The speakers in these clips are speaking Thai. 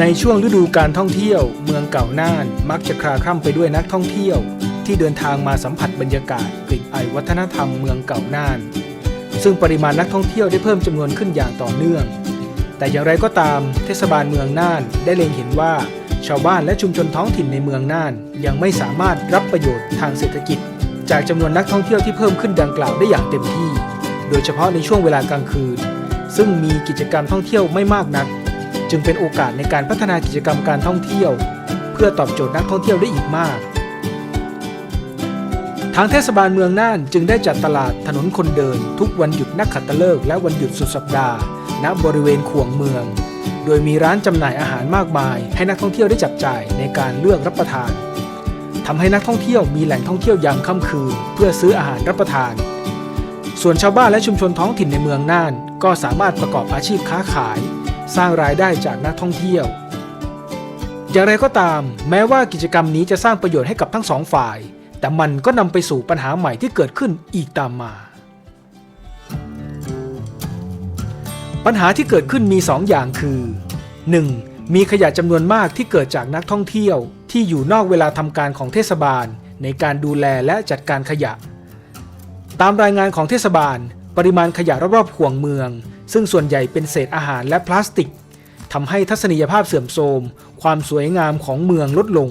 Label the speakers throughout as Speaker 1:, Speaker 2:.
Speaker 1: ในช่วงฤดูการท่องเที่ยว เมืองเก่าน่าน มักจะคลาคล่ำไปด้วยนักท่องเที่ยว ที่เดินทางมาสัมผัสบรรยากาศกลิ่นไอวัฒนธรรมเมืองเก่าน่าน ซึ่งปริมาณนักท่องเที่ยวได้เพิ่มจำนวนขึ้นอย่างต่อเนื่อง แต่อย่างไรก็ตาม เทศบาลเมืองน่านได้เล็งเห็นว่า ชาวบ้านและชุมชนท้องถิ่นในเมืองน่าน ยังไม่สามารถรับประโยชน์ทางเศรษฐกิจ จากจำนวนนักท่องเที่ยวที่เพิ่มขึ้นดังกล่าวได้อย่างเต็มที่ โดยเฉพาะในช่วงเวลากลางคืน ซึ่งมีกิจกรรมท่องเที่ยวไม่มากนัก จึงเป็นโอกาสในการพัฒนากิจกรรมการท่องเที่ยว เพื่อตอบโจทย์นักท่องเที่ยวได้อีกมาก ทางเทศบาลเมืองน่านจึงได้จัดตลาดถนนคนเดิน ทุกวันหยุดนักขัตฤกษ์และวันหยุดสุดสัปดาห์ ณบริเวณขวงเมือง โดยมีร้านจำหน่ายอาหารมากมาย ให้นักท่องเที่ยวได้จับจ่ายในการเลือกรับประทานทำให้นักท่องเที่ยวมีแหล่งท่องเที่ยวยามค่ำคืน เพื่อซื้ออาหารรับประทานส่วนชาวบ้านและชุมชนท้องถิ่นในเมืองน่าน ก็สามารถประกอบอาชีพค้าขาย สร้างรายได้จากนักท่องเที่ยว อย่างไรก็ตาม แม้ว่ากิจกรรมนี้จะสร้างประโยชน์ให้กับทั้งสองฝ่าย แต่มันก็นำไปสู่ปัญหาใหม่ที่เกิดขึ้นอีกตามมา ปัญหาที่เกิดขึ้นมี2ออย่างคือ 1. มีขยะจำนวนมากที่เกิดจากนักท่องเที่ยว ที่อยู่นอกเวลาทำการของเทศบาล ในการดูแลและจัดการขยะ ตามรายงานของเทศบาล ปริมาณขยะรอบๆห่วงเมือง ซึ่งส่วนใหญ่เป็นเศษอาหารและพลาสติกทำให้ทัศนียภาพเสื่อมโทรม ความสวยงามของเมืองลดลง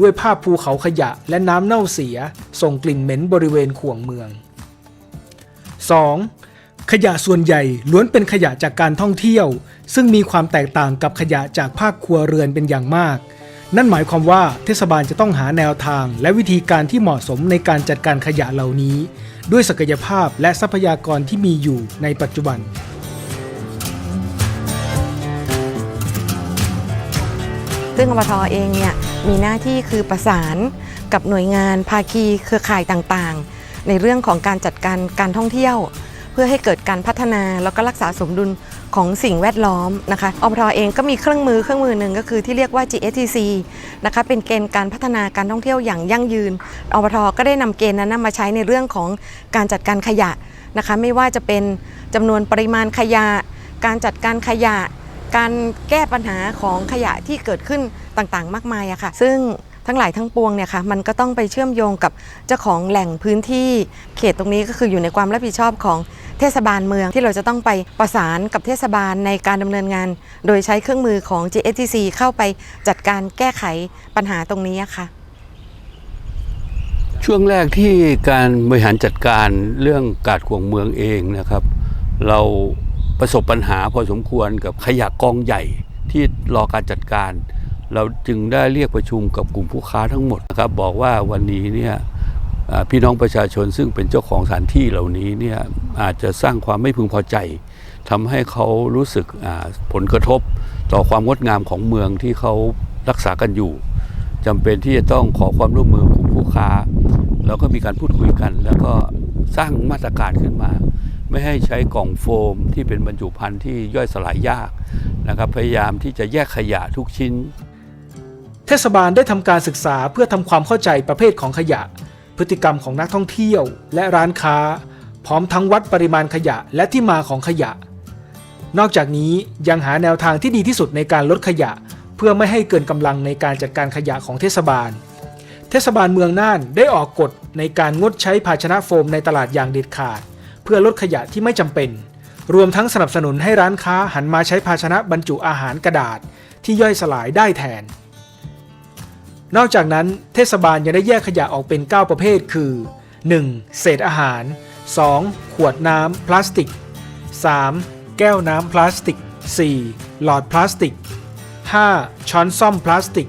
Speaker 1: ด้วยภาพภูเขาขยะและน้ำเน่าเสีย ส่งกลิ่นเหม็นบริเวณข่วงเมือง 2. ขยะส่วนใหญ่ล้วนเป็นขยะจากการท่องเที่ยว ซึ่งมีความแตกต่างกับขยะจากภาคครัวเรือนเป็นอย่างมาก นั่นหมายความว่าเทศบาลจะต้องหาแนวทางและวิธีการที่เหมาะสมในการจัดการขยะเหล่านี้ ด้วยศักยภาพและทรัพยากรที่มีอยู่ในปัจจุบัน
Speaker 2: ซึ่งอบทเองเนี่ยมีหน้าที่คือประสานกับหน่วยงานภาคีเครือข่ายต่างๆ ในเรื่องของการจัดการการท่องเที่ยว เพื่อให้เกิดการพัฒนาแล้วก็รักษาสมดุล ของสิ่งแวดล้อมนะคะอบทเองก็มีเครื่องมือเครื่องมือหนึ่งก็คือที่เรียกว่า GSTC นะคะเป็นเกณฑ์การพัฒนาการท่องเที่ยวอย่างยั่งยืนอบทก็ได้นำเกณฑ์นั้นมาใช้ในเรื่องของการจัดการขยะนะคะไม่ว่าจะเป็นจำนวนปริมาณขยะ การจัดการขยะ การแก้ปัญหาของขยะที่เกิดขึ้นต่างๆ มากมายอะค่ะ ซึ่งทั้งหลายทั้งปวงเนี่ยค่ะมันก็ต้องไปเชื่อมโยงกับเจ้าของแหล่งพื้นที่เขตตรงนี้ก็คืออยู่ในความรับผิดชอบของ เทศบาลเมืองที่เราจะต้องไปประสานกับเทศบาลในการดำเนินงาน โดยใช้เครื่องมือของ GSTC เข้าไปจัดการแก้ไขปัญหาตรงนี้ค่ะ
Speaker 3: ช่วงแรกที่การบริหารจัดการเรื่องกาดขวงเมืองเองนะครับ เราประสบปัญหาพอสมควรกับขยะกองใหญ่ที่รอการจัดการ เราจึงได้เรียกประชุมกับกลุ่มผู้ค้าทั้งหมดนะครับ บอกว่าวันนี้เนี่ย พี่น้องประชาชนซึ่งเป็นเจ้าของสถานที่เหล่านี้เนี่ยอาจจะสร้างความไม่พึงพอใจทำให้เขารู้สึกผลกระทบต่อความงดงามของเมืองที่เขารักษากันอยู่จำเป็นที่จะต้องขอความร่วมมือกลุ่มผู้ค้า แล้วก็มีการพูดคุยกัน แล้วก็สร้างมาตรการขึ้นมา ไม่ให้ใช้กล่องโฟมที่เป็นบรรจุภัณฑ์ที่ย่อยสลายยากนะครับพยายามที่จะแยกขยะทุกชิ้น
Speaker 1: เทศบาลได้ทำการศึกษาเพื่อทำความเข้าใจประเภทของขยะ พฤติกรรมของนักท่องเที่ยว และร้านค้า พร้อมทั้งวัดปริมาณขยะและที่มาของขยะ นอกจากนี้ยังหาแนวทางที่ดีที่สุดในการลดขยะ เพื่อไม่ให้เกินกำลังในการจัดการขยะของเทศบาล เทศบาลเมืองน่านได้ออกกฎในการงดใช้ภาชนะโฟมในตลาดอย่างเด็ดขาด เพื่อลดขยะที่ไม่จำเป็น รวมทั้งสนับสนุนให้ร้านค้าหันมาใช้ภาชนะบรรจุอาหารกระดาษ ที่ย่อยสลายได้แทน นอกจากนั้นเทศบาลยังได้แยกขยะออกเป็น 9 ประเภท คือ 1. เศษอาหาร 2. ขวดน้ำพลาสติก 3. แก้วน้ำพลาสติก 4. หลอดพลาสติก 5. ช้อนซ่อมพลาสติก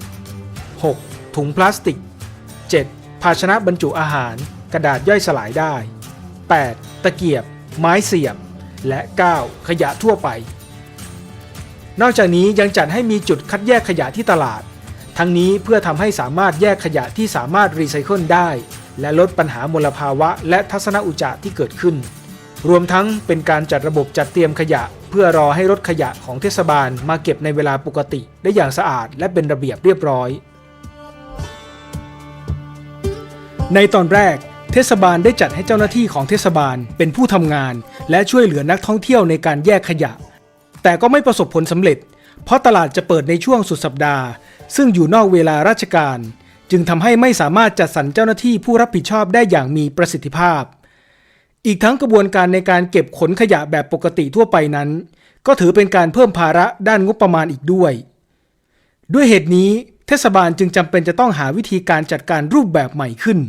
Speaker 1: 6. ถุงพลาสติก 7. ภาชนะบรรจุอาหาร กระดาษย่อยสลายได้ 8. ตะเกียบ ไม้เสียบ และ 9. ขยะทั่วไป นอกจากนี้ยังจัดให้มีจุดคัดแยกขยะที่ตลาด ทั้งนี้เพื่อทำให้สามารถแยกขยะที่สามารถรีไซเคิลได้ และลดปัญหามลภาวะและทัศนอุจจะที่เกิดขึ้น รวมทั้งเป็นการจัดระบบจัดเตรียมขยะ เพื่อรอให้รถขยะของเทศบาลมาเก็บในเวลาปกติ ได้อย่างสะอาดและเป็นระเบียบเรียบร้อย ในตอนแรกเทศบาลได้จัดให้เจ้าหน้าที่ของเทศบาลเป็นผู้ทำงาน และช่วยเหลือนักท่องเที่ยวในการแยกขยะ แต่ก็ไม่ประสบผลสำเร็จ เพราะตลาดจะเปิดในช่วงสุดสัปดาห์ ซึ่งอยู่นอกเวลาราชการ จึงทำให้ไม่สามารถจัดสรรเจ้าหน้าที่ผู้รับผิดชอบได้อย่างมีประสิทธิภาพ อีกทั้งกระบวนการในการเก็บขนขยะแบบปกติทั่วไปนั้น ก็ถือเป็นการเพิ่มภาระด้านงบประมาณอีกด้วย ด้วยเหตุนี้เทศบาลจึงจำเป็นจะต้องหาวิธีการจัดการรูปแบบใหม่ขึ้น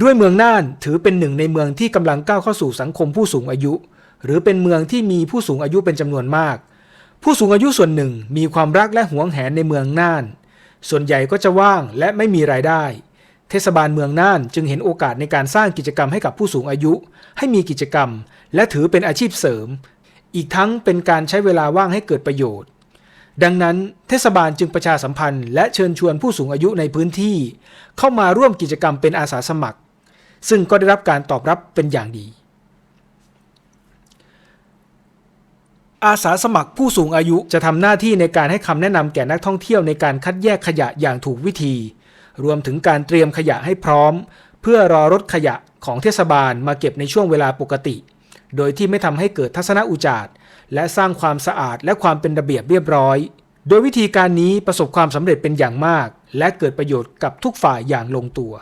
Speaker 1: ด้วยเมืองน่านถือเป็นหนึ่งในเมืองที่กำลังก้าวเข้าสู่สังคมผู้สูงอายุ หรือเป็นเมืองที่มีผู้สูงอายุเป็นจำนวนมาก ผู้สูงอายุส่วนหนึ่งมีความรักและหวงแหนในเมืองน่าน ส่วนใหญ่ก็จะว่างและไม่มีรายได้ เทศบาลเมืองน่านจึงเห็นโอกาสในการสร้างกิจกรรมให้กับผู้สูงอายุ ให้มีกิจกรรม และถือเป็นอาชีพเสริม อีกทั้งเป็นการใช้เวลาว่างให้เกิดประโยชน์ ดังนั้นเทศบาลจึงประชาสัมพันธ์ และเชิญชวนผู้สูงอายุในพื้นที่ เข้ามาร่วมกิจกรรมเป็นอาสาสมัคร ซึ่งก็ได้รับการตอบรับเป็นอย่างดี อาสาสมัครผู้สูงอายุจะทำหน้าที่ในการให้คำแนะนำแก่นักท่องเที่ยวในการคัดแยกขยะอย่างถูกวิธี รวมถึงการเตรียมขยะให้พร้อม เพื่อรอรถขยะของเทศบาลมาเก็บในช่วงเวลาปกติ โดยที่ไม่ทำให้เกิดทัศนอุจารและสร้างความสะอาดและความเป็นระเบียบเรียบร้อย โดยวิธีการนี้ประสบความสำเร็จเป็นอย่างมาก และเกิดประโยชน์กับทุกฝ่ายอย่างลงตัว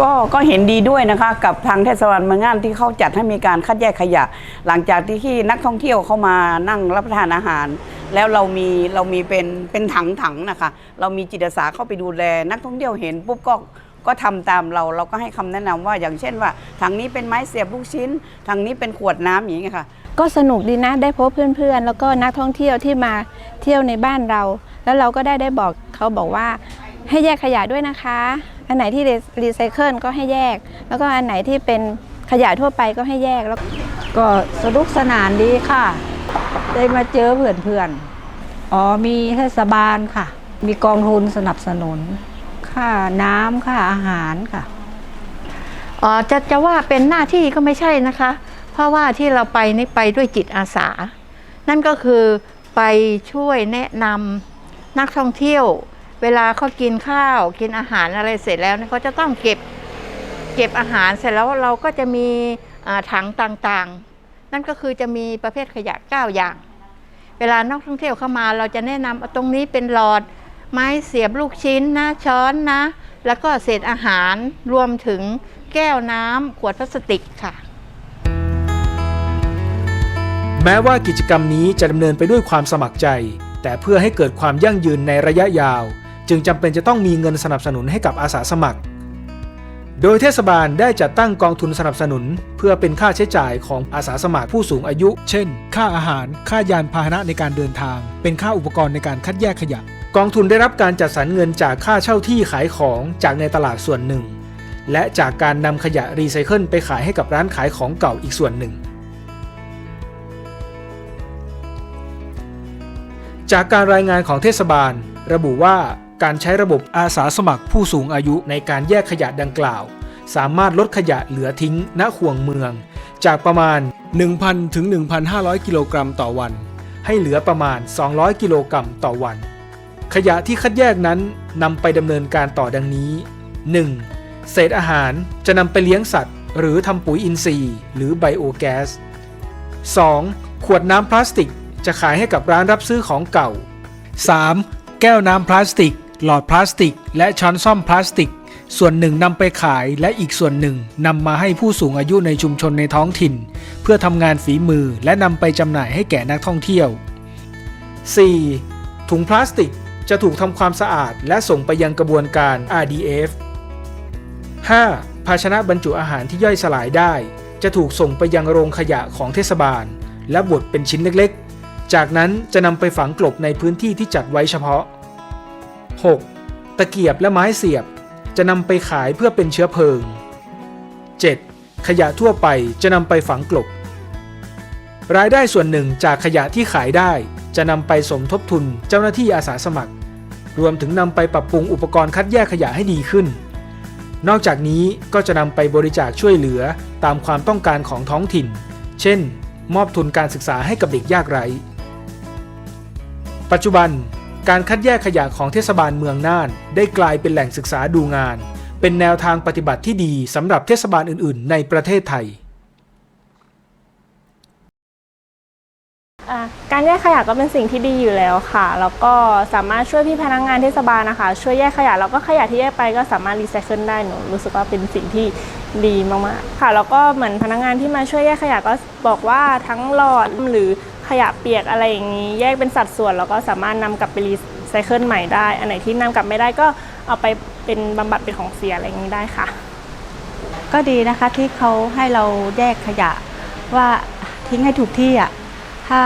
Speaker 4: ก็ก็เห็นดีด้วยนะคะกับทางเทศบาลเมืองน่านที่เขาจัดให้มีการคัดแยกขยะ หลังจากที่ที่นักท่องเที่ยวเข้ามานั่งรับประทานอาหาร แล้วเรามีเรามีเป็นเป็นถังถังนะคะ เรามีจิตอาสาเข้าไปดูแล นักท่องเที่ยวเห็นปุ๊บก็ก็ทำตามเราเราก็ให้คำแนะนำว่าอย่างเช่นว่าถังนี้เป็นไม้เสียบลูกชิ้นถังนี้เป็นขวดน้ำอย่างนี้ยค่ะ
Speaker 5: ก็สนุกดีนะได้พบเพื่อนๆ แล้วก็นักท่องเที่ยวที่มาเที่ยวในบ้านเรา แล้วเราก็ได้ได้บอกเขาบอกว่าให้แยกขยะด้วยนะคะ อันไหนที่รีไซเคิลก็ให้แยก แล้วก็อันไหนที่เป็นขยะทั่วไปก็ให้แยกแล้ว
Speaker 6: ก็สนุกสนานดีค่ะ ได้มาเจอเพื่อนๆอ๋อมีเทศบาลค่ะ มีกองทุนสนับสนุนค่าน้ำค่าอาหารค่ะ
Speaker 7: อ๋อจะจะว่าเป็นหน้าที่ก็ไม่ใช่นะคะ เพราะว่าที่เราไปนี่ไปด้วยจิตอาสา นั่นก็คือไปช่วยแนะนำนักท่องเที่ยว เวลาเขากินข้าวกินอาหารอะไรเสร็จแล้วเนี่ยเขาจะต้องเก็บเก็บอาหารเสร็จแล้วเราก็จะมีถังต่างๆ นั่นก็คือจะมีประเภทขยะ 9 อย่าง เวลานักท่องเที่ยวเข้ามาเราจะแนะนำาตรงนี้เป็นหลอดไม้เสียบลูกชิ้นนะช้อนนะ แล้วก็เศษอาหารรวมถึงแก้วน้ำขวดพลาสติกค่ะ
Speaker 1: แม้ว่ากิจกรรมนี้จะดำเนินไปด้วยความสมัครใจ แต่เพื่อให้เกิดความยั่งยืนในระยะยาว จึงจำเป็นจะต้องมีเงินสนับสนุนให้กับอาสาสมัคร โดยเทศบาลได้จัดตั้งกองทุนสนับสนุน เพื่อเป็นค่าใช้จ่ายของอาสาสมัครผู้สูงอายุ เช่น ค่าอาหาร ค่ายานพาหนะในการเดินทาง เป็นค่าอุปกรณ์ในการคัดแยกขยะ กองทุนได้รับการจัดสรรเงินจากค่าเช่าที่ขายของจากในตลาดส่วนหนึ่ง และจากการนำขยะรีไซเคิลไปขายให้กับร้านขายของเก่าอีกส่วนหนึ่งจากการรายงานของเทศบาล ระบุว่า การใช้ระบบอาสาสมัครผู้สูงอายุในการแยกขยะดังกล่าว สามารถลดขยะเหลือทิ้งณห่วงเมือง จากประมาณ 1,000 ถึง 1,500 กิโลกรัมต่อวัน ให้เหลือประมาณ 200 กิโลกรัมต่อวัน ขยะที่คัดแยกนั้นนำไปดำเนินการต่อดังนี้ 1. เศษอาหารจะนำไปเลี้ยงสัตว์ หรือทำปุ๋ยอินทรีย์หรือไบโอแก๊ส 2. ขวดน้ำพลาสติกจะขายให้กับร้านรับซื้อของเก่า 3. แก้วน้ำพลาสติก หลอดพลาสติก และช้อนซ่อมพลาสติก ส่วนหนึ่งนำไปขายและอีกส่วนหนึ่งนำมาให้ผู้สูงอายุในชุมชนในท้องถิ่น เพื่อทำงานฝีมือและนำไปจำหน่ายให้แก่นักท่องเที่ยว 4. ถุงพลาสติกจะถูกทำความสะอาดและส่งไปยังกระบวนการ RDF 5. ภาชนะบรรจุอาหารที่ย่อยสลายได้ จะถูกส่งไปยังโรงขยะของเทศบาล และบดเป็นชิ้นเล็กๆ จากนั้นจะนำไปฝังกลบในพื้นที่ที่จัดไว้เฉพาะ 6. ตะเกียบและไม้เสียบ จะนำไปขายเพื่อเป็นเชื้อเพลิง 7. ขยะทั่วไปจะนำไปฝังกลบ รายได้ส่วนหนึ่งจากขยะที่ขายได้จะนำไปสมทบทุนเจ้าหน้าที่อาสาสมัคร รวมถึงนำไปปรับปรุงอุปกรณ์คัดแยกขยะให้ดีขึ้น นอกจากนี้ก็จะนำไปบริจาคช่วยเหลือตามความต้องการของท้องถิ่น เช่น มอบทุนการศึกษาให้กับเด็กยากไร้ ปัจจุบัน การคัดแยกขยะของเทศบาลเมืองน่าน ได้กลายเป็นแหล่งศึกษาดูงาน เป็นแนวทางปฏิบัติที่ดีสำหรับเทศบาลอื่น ๆ ในประเทศไทย
Speaker 8: อะการแยกขยะก็เป็นสิ่งที่ดีอยู่แล้วค่ะ แล้วก็สามารถช่วยพี่พนักงานเทศบาลนะคะ ช่วยแยกขยะแล้วก็ขยะที่แยกไปก็สามารถรีไซเคิลได้หนูรู้สึกว่าเป็นสิ่งที่ดีมากๆค่ะ แล้วก็เหมือนพนักงานที่มาช่วยแยกขยะก็บอกว่าทั้งหลอดหรือ ขยะเปียกอะไรอย่างนี้ แยกเป็นสัดส่วนแล้วก็สามารถนำกลับไปรีไซเคิลใหม่ได้ อันไหนที่นำกลับไม่ได้ก็เอาไปเป็นบำบัดเป็นของเสียอะไรอย่างนี้ได้ค่ะ
Speaker 9: ก็ดีนะคะที่เขาให้เราแยกขยะว่าทิ้งให้ถูกที่อะถ้า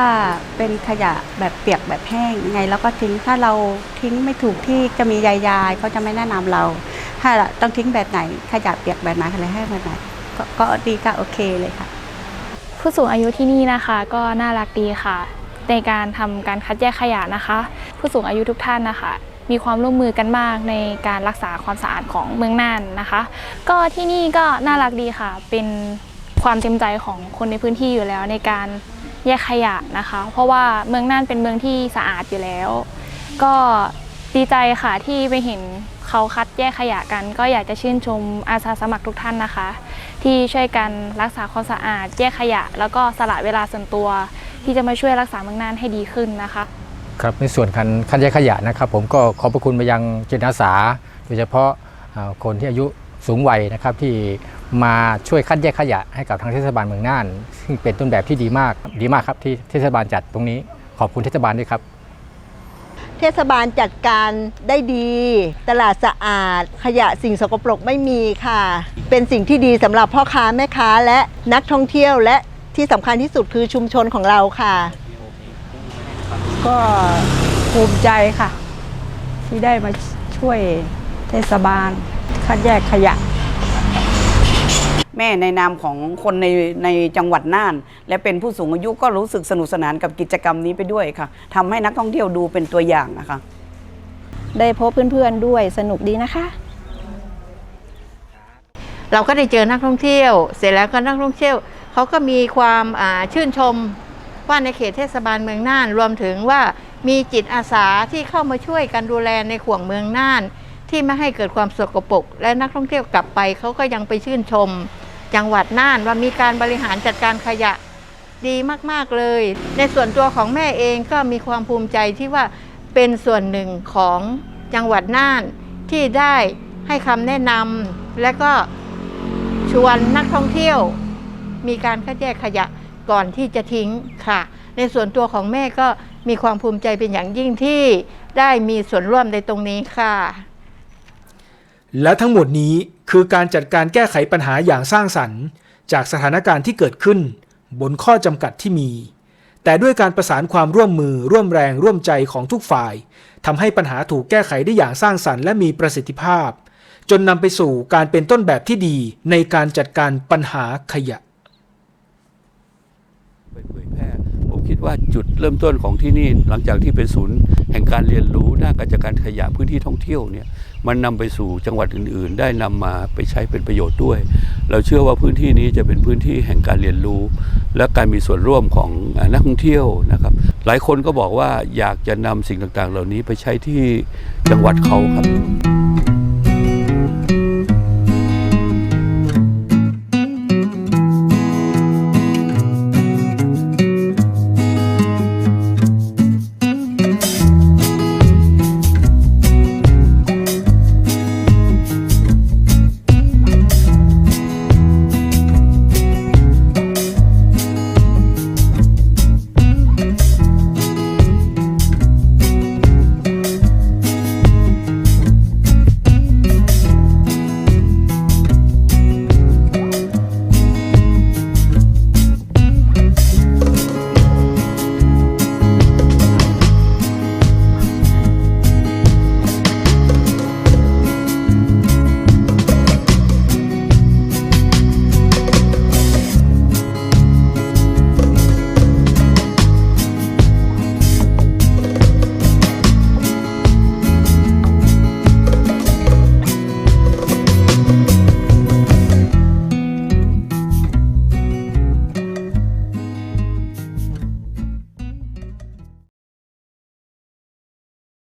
Speaker 9: เป็นขยะแบบเปียกแบบแห้งยังไงแล้วก็ทิ้งถ้าเราทิ้งไม่ถูกที่จะมียายยายเขาจะไม่แนะนำเรา ถ้าต้องทิ้งแบบไหนขยะเปียกแบบไหนอะไรแห้งแบบไหนกก็ดีก็โอเคเลยค่ะ
Speaker 8: ผู้สูงอายุที่นี่นะคะ ก็น่ารักดีค่ะ ในการทำการคัดแยกขยะนะคะ ผู้สูงอายุทุกท่านนะคะ มีความร่วมมือกันมากในการรักษาความสะอาดของเมืองน่านนะคะ ก็ที่นี่ก็น่ารักดีค่ะ เป็นความเต็มใจของคนในพื้นที่อยู่แล้วในการแยกขยะนะคะ เพราะว่าเมืองน่านเป็นเมืองที่สะอาดอยู่แล้ว ก็ดีใจค่ะที่ไปเห็นเขาคัดแยกขยะกัน ก็อยากจะชื่นชมอาสาสมัครทุกท่านนะคะ ที่ช่วยกันรักษาความสะอาด แยกขยะ แล้วก็สละเวลาส่วนตัว ที่จะมาช่วยรักษาเมืองน่านให้ดีขึ้นนะคะ
Speaker 10: ครับในส่วนการคัดแยกขยะนะครับ ผมก็ขอบพระคุณไปยังจิตอาสา โดยเฉพาะคนที่อายุสูงวัยนะครับที่มาช่วยคัดแยกขยะให้กับทางเทศบาลเมืองน่าน ซึ่งเป็นต้นแบบที่ดีมากดีมากครับที่เทศบาลจัดตรงนี้ขอบคุณเทศบาลด้วยครับ
Speaker 11: เทศบาลจัดการได้ดี ตลาดสะอาด ขยะสิ่งสกปรกไม่มีค่ะ เป็นสิ่งที่ดีสำหรับพ่อค้าแม่ค้าและนักท่องเที่ยวและที่สำคัญที่สุดคือชุมชนของเราค่ะ
Speaker 6: ก็ภูมิใจค่ะ ที่ได้มาช่วยเทศบาลคัดแยกขยะ
Speaker 4: แม่ในนามของคนในในจังหวัดน่าน และเป็นผู้สูงอายุก็รู้สึกสนุกสนานกับกิจกรรมนี้ไปด้วยค่ะทำให้นักท่องเที่ยวดูเป็นตัวอย่างนะคะ
Speaker 5: ได้พบเพื่อนๆด้วยสนุกดีนะคะ
Speaker 7: เราก็ได้เจอนักท่องเที่ยว เสร็จแล้วก็นักท่องเที่ยวเขาก็มีความอ่าชื่นชมว่าในเขตเทศบาลเมืองน่าน รวมถึงว่ามีจิตอาสาที่เข้ามาช่วยกันดูแลในข่วงเมืองน่าน ที่ไม่ให้เกิดความสกปรกและนักท่องเที่ยวกลับไปเขาก็ยังไปชื่นชม จังหวัดน่านว่ามีการบริหารจัดการขยะดีมาก ๆ เลย ในส่วนตัวของแม่เองก็มีความภูมิใจที่ว่าเป็นส่วนหนึ่งของจังหวัดน่านที่ได้ให้คำแนะนำและก็ชวนนักท่องเที่ยว มีการคัดแยกขยะก่อนที่จะทิ้งค่ะ ในส่วนตัวของแม่ก็มีความภูมิใจเป็นอย่างยิ่งที่ได้มีส่วนร่วมในตรงนี้ค่ะ
Speaker 1: และทั้งหมดนี้ คือการจัดการแก้ไขปัญหาอย่างสร้างสรรค์ จากสถานการณ์ที่เกิดขึ้น บนข้อจำกัดที่มี แต่ด้วยการประสานความร่วมมือร่วมแรงร่วมใจของทุกฝ่ายทำให้ปัญหาถูกแก้ไขได้อย่างสร้างสรรค์และมีประสิทธิภาพ จนนำไปสู่การเป็นต้นแบบที่ดีในการจัดการปัญหาขยะ
Speaker 3: ไปเผยแพร่ผมคิดว่าจุดเริ่มต้นของที่นี่หลังจากที่เป็นศูนย์แห่งการเรียนรู้ด้านการจัดการขยะพื้นที่ท่องเที่ยวเนี่ย มันนำไปสู่จังหวัดอื่น ๆ ได้นำมาไปใช้เป็นประโยชน์ด้วย เราเชื่อว่าพื้นที่นี้จะเป็นพื้นที่แห่งการเรียนรู้ และการมีส่วนร่วมของนักท่องเที่ยวนะครับ หลายคนก็บอกว่าอยากจะนำสิ่งต่างๆ เหล่านี้ไปใช้ที่จังหวัดเขาครับ